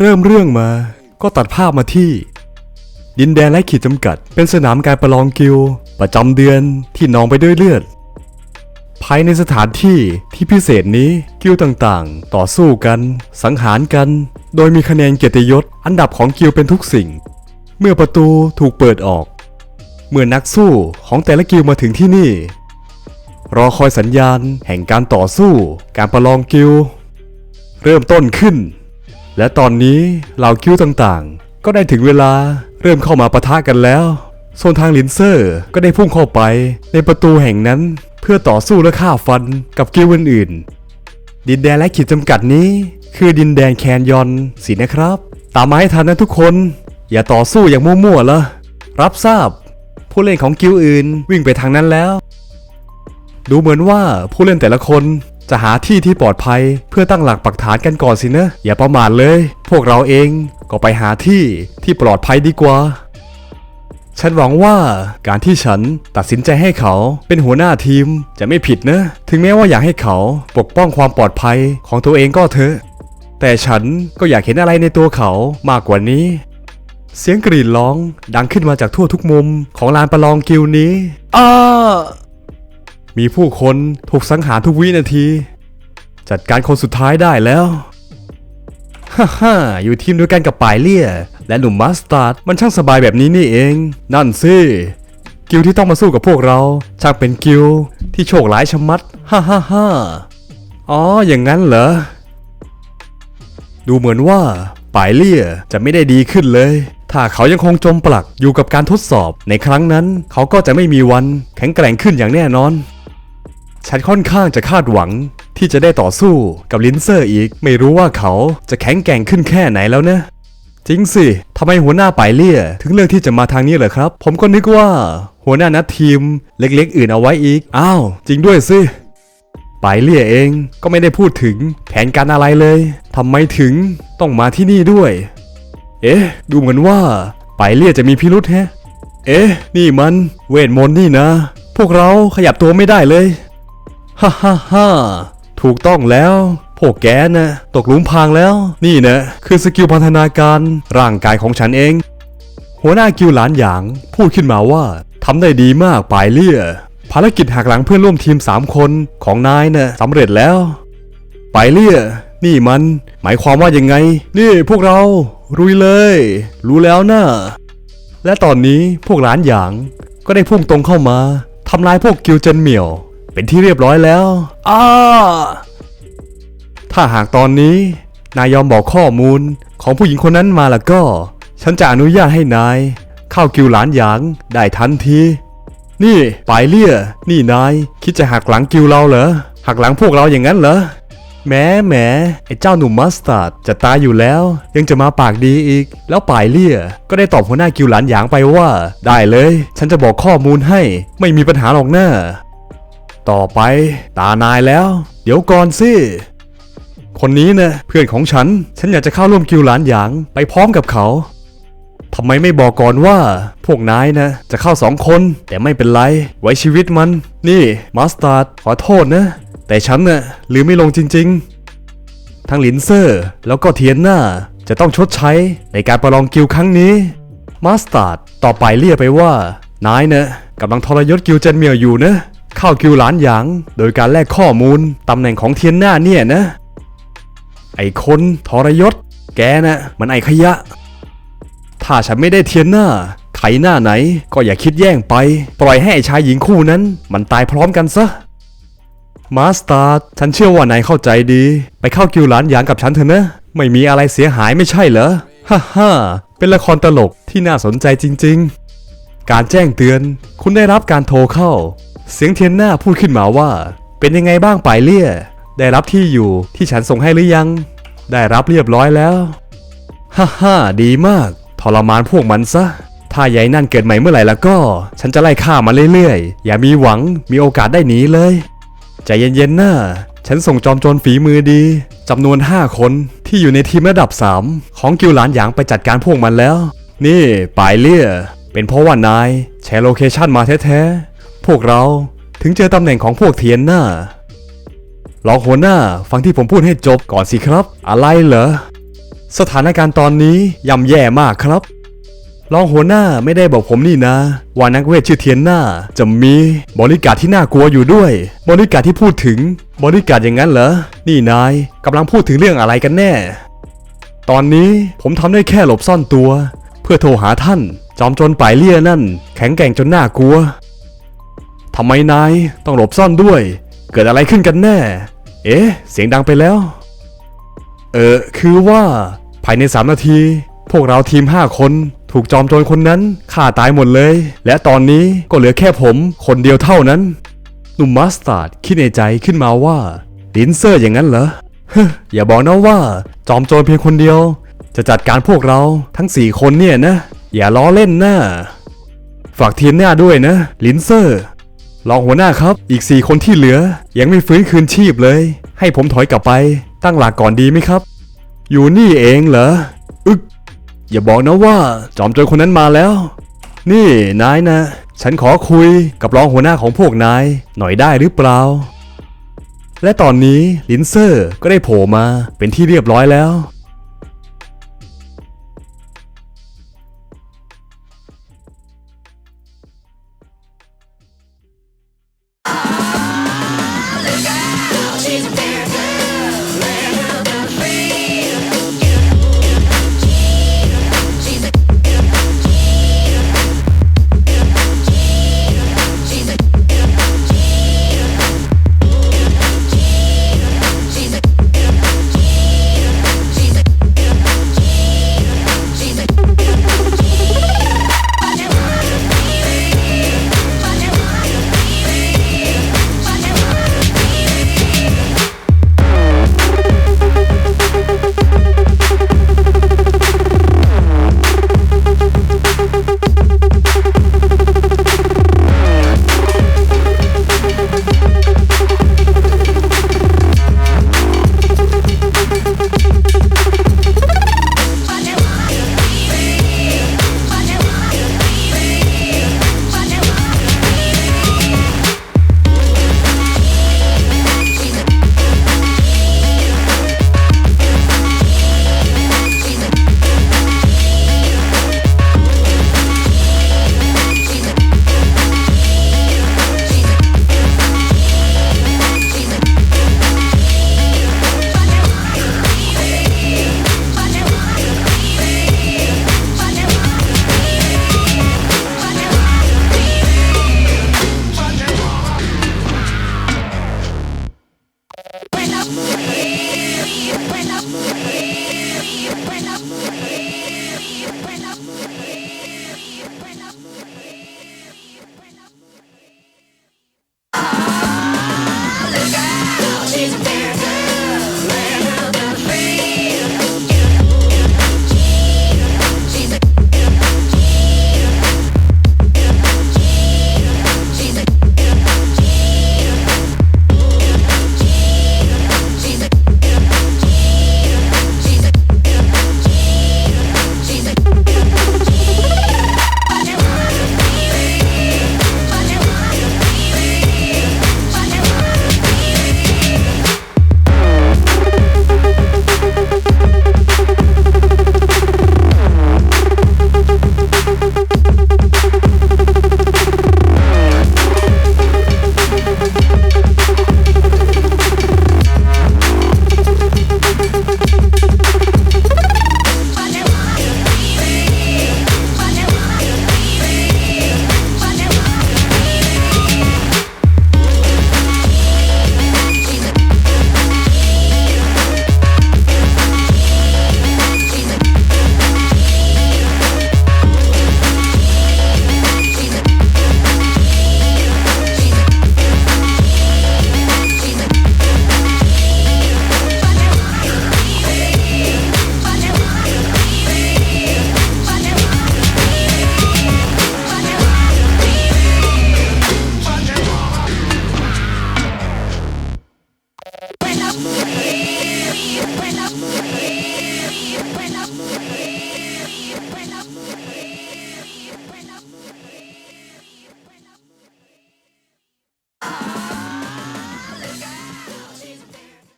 เริ่มเรื่องมาก็ตัดภาพมาที่ ดินแดนและขีดจำกัด เป็นสนามการประลองกิลด์ประจำเดือนที่นองไปด้วยเลือด ภายในสถานที่ที่พิเศษนี้กิลด์ต่างๆ ต่อสู้กัน สังหารกัน โดยมีคะแนนเกียรติยศอันดับของกิลด์เป็นทุกสิ่ง เมื่อประตูถูกเปิดออก เมื่อนักสู้ของแต่ละกิลด์มาถึงที่นี่ รอคอยสัญญาณแห่งการต่อสู้ การประลองกิลด์เริ่มต้นขึ้น และตอนนี้เหล่าคิวต่างๆ ก็ได้ถึงเวลาเริ่มเข้ามาปะทะกันแล้วโซนทางลินเซอร์ก็ได้พุ่งเข้าไปในประตูแห่งนั้น เพื่อต่อสู้และฆ่าฟันกับกิลอื่นๆ ดินแดนและขีดจำกัดนี้ คือดินแดนแคนยอนสินะครับ ตามมาให้ทันนะทุกคน อย่าต่อสู้อย่างมั่วๆละรับทราบ ผู้เล่นของกิลอื่นวิ่งไปทางนั้นแล้ว ดูเหมือนว่าผู้เล่นแต่ละคน จะหาที่ที่ปลอดภัยเพื่อตั้งหลักปักฐานกันก่อนสินะ อย่าประมาทเลย พวกเราเองก็ไปหาที่ที่ปลอดภัยดีกว่า ฉันหวังว่าการที่ฉันตัดสินใจให้เขาเป็นหัวหน้าทีมจะไม่ผิดนะ ถึงแม้ว่าอยากให้เขาปกป้องความปลอดภัยของตัวเองก็เถอะ แต่ฉันก็อยากเห็นอะไรในตัวเขามากกว่านี้เสียงกรีดร้องดังขึ้นมาจากทั่วทุกมุมของลานประลองกิลนี้อ้า มีผู้คนถูกสังหารทุกวินาที จัดการคนสุดท้ายได้แล้ว ฮ่าฮ่าอยู่ทีมเดียวกันกับป่ายเลี่ย และหนุ่มมัสตาร์ดมันช่างสบายแบบนี้นี่เอง นั่นสิ กิลที่ต้องมาสู้กับพวกเรา ช่างเป็นกิลที่โชคร้ายชะมัด ฮ่าฮ่าฮ่าอ๋อ อย่างนั้นเหรอ ดูเหมือนว่าป่ายเลี่ยจะไม่ได้ดีขึ้นเลย ถ้าเขายังคงจมปลักอยู่กับการทดสอบในครั้งนั้น เขาก็จะไม่มีวันแข็งแกร่งขึ้นอย่างแน่นอน ฉันค่อนข้างจะคาดหวัง ที่จะได้ต่อสู้กับลินเซอร์อีก ไม่รู้ว่าเขาจะแข็งแกร่งขึ้นแค่ไหนแล้วนะ จริงสิทำไมหัวหน้าป่ายเลี่ย ถึงเลือกที่จะมาทางนี้เหรอครับ ผมก็นึกว่า หัวหน้านัดทีมเล็กๆ อื่นเอาไว้อีก อ้าว จริงด้วยสิป่ายเลี่ยเองก็ไม่ได้พูดถึงแผนการอะไรเลยทำไมถึงต้องมาที่นี่ด้วย เอ๊ะ ดูเหมือนว่าป่ายเลี่ยจะมีพิรุษแฮะ เอ๊ะ นี่มันเวทมนต์นี่นะ พวกเราขยับตัวไม่ได้เลย ฮ่าฮ่าฮ่าถูกต้องแล้ว พวกแกนะตกหลุมพรางแล้ว นี่นะ คือสกิลพัฒนาการร่างกายของฉันเอง หัวหน้ากิลหลานหยางพูดขึ้นมาว่าทำได้ดีมากปายเลี่ย ภารกิจหักหลังเพื่อนร่วมทีม 3 คนของนายนะ่ะสำเร็จแล้ว ปายเลี่ย นี่มัน หมายความว่ายังไง นี่พวกเรารุยเลย รู้แล้วนะและตอนนี้พวกหลานหยางก็ได้พุ่งตรงเข้ามาทำลายพวกกิลเจนเหมียว เป็นที่เรียบร้อยแล้วอ้าถ้าหากตอนนี้นายยอมบอกข้อมูลของผู้หญิงคนนั้นมาแล้วก็ ฉันจะอนุญาตให้นาย เข้ากิลหลานหยางได้ทันที นี่ปายเลี่ย นี่นายคิดจะหักหลังกิลเราเหรอ หักหลังพวกเราอย่างนั้นเหรอแหม้แหมไอ้เจ้าหนุ่มมัสตาร์ดจะตายอยู่แล้ว ยังจะมาปากดีอีก แล้วป่ายเลี่ย ก็ได้ตอบหัวหน้ากิวหลานหยางไปว่า ได้เลย ฉันจะบอกข้อมูลให้ ไม่มีปัญหาหรอกหน้า ต่อไป ตานายแล้ว เดี๋ยวก่อนสิ คนนี้นะเพื่อนของฉัน ฉันอยากจะเข้าร่วมกิวหลานหยาง ไปพร้อมกับเขาทำไมไม่บอกก่อนว่า พวกนายนะ จะเข้าสองคน แต่ไม่เป็นไร ไว้ชีวิตมัน นี่มัสตาร์ดขอโทษนะ แต่ฉันน่ะลืมไม่ลงจริง ๆ ทั้งลินเซอร์ แล้วก็เทียนหน้า จะต้องชดใช้ในการประลองกิลครั้งนี้มาสตาร์ดต่อไปเรียกไปว่า นายนะกำลังทรยศกิลเจนเมียวอยู่นะ เข้ากิลหลานหยาง โดยการแลกข้อมูลตำแหน่งของเทียนหน้าเนี่ยนะ ไอคนทรยศ แกนะมันไอขยะ ถ้าฉันไม่ได้เทียนหน้าใครหน้าไหนก็อย่าคิดแย่งไป ปล่อยให้ไอชายหญิงคู่นั้น มันตายพร้อมกันซะมาสตาร์ฉันเชื่อว่านายเข้าใจดี ไปเข้ากิวหลานหยางกับฉันเถอะนะ ไม่มีอะไรเสียหายไม่ใช่เหรอ ฮ่าฮ่าเป็นละครตลกที่น่าสนใจจริง ๆ การแจ้งเตือน คุณได้รับการโทรเข้า เสียงเทียนหน้าพูดขึ้นมาว่า เป็นยังไงบ้างป่ายเลี่ย ได้รับที่อยู่ที่ฉันส่งให้หรือยัง ได้รับเรียบร้อยแล้ว ฮ่าฮ่าดีมาก ทรมานพวกมันซะ ถ้ายายนั่นเกิดใหม่เมื่อไหร่แล้วก็ ฉันจะไล่ฆ่ามาเรื่อยๆ อย่ามีหวัง มีโอกาสได้หนีเลย ใจเย็นๆนะฉันส่งจอมโจรฝีมือดีจำนวน 5 คนที่อยู่ในทีมระดับ 3 ของกิวหลานหยางไปจัดการพวกมันแล้ว นี่ปายเลี่ย เป็นเพราะว่านายแชร์โลเคชันมาแท้ๆ พวกเราถึงเจอตำแหน่งของพวกเทียนหน้ารองหัวหน้าฟังที่ผมพูดให้จบก่อนสิครับ อะไรเหรอ สถานการณ์ตอนนี้ย่ำแย่มากครับรองหัวหน้าไม่ได้บอกผมนี่นะ ว่านักเวทชื่อเทียนหน้า จะมีบริการที่น่ากลัวอยู่ด้วย บริการที่พูดถึง บริการอย่างนั้นเหรอ นี่นายกำลังพูดถึงเรื่องอะไรกันแน่ ตอนนี้ผมทำได้แค่หลบซ่อนตัว เพื่อโทรหาท่าน จอมโจรป่ายเลี่ยนั่น แข็งแกร่งจนน่ากลัว ทำไมนายต้องหลบซ่อนด้วย เกิดอะไรขึ้นกันแน่ เอ๊ะ เสียงดังไปแล้ว เออ คือว่า ภายใน 3 นาที พวกเราทีม 5 คนถูกจอมโจรคนนั้นฆ่าตายหมดเลย และตอนนี้ก็เหลือแค่ผมคนเดียวเท่านั้น หนุ่มมัสตาร์ดคิดในใจขึ้นมาว่าลินเซอร์อย่างนั้นเหรอฮอย่าบอกนะว่า จอมโจรเพียงคนเดียว จะจัดการพวกเราทั้ง 4 คนเนี่ยนะ อย่าล้อเล่นนะฝากทียนหน้าด้วยนะลินเซอร์ รองหัวหน้าครับ อีก 4 คนที่เหลือ ยังไม่ฟื้นคืนชีพเลย ให้ผมถอยกลับไป ตั้งหลักก่อนดีไหมครับ อยู่นี่เองเหรอ อึก อย่าบอกนะว่า จอมโจรคนนั้นมาแล้ว นี่นายนะ ฉันขอคุยกับรองหัวหน้าของพวกนาย หน่อยได้หรือเปล่า และตอนนี้ลินเซอร์ก็ได้โผล่มาเป็นที่เรียบร้อยแล้ว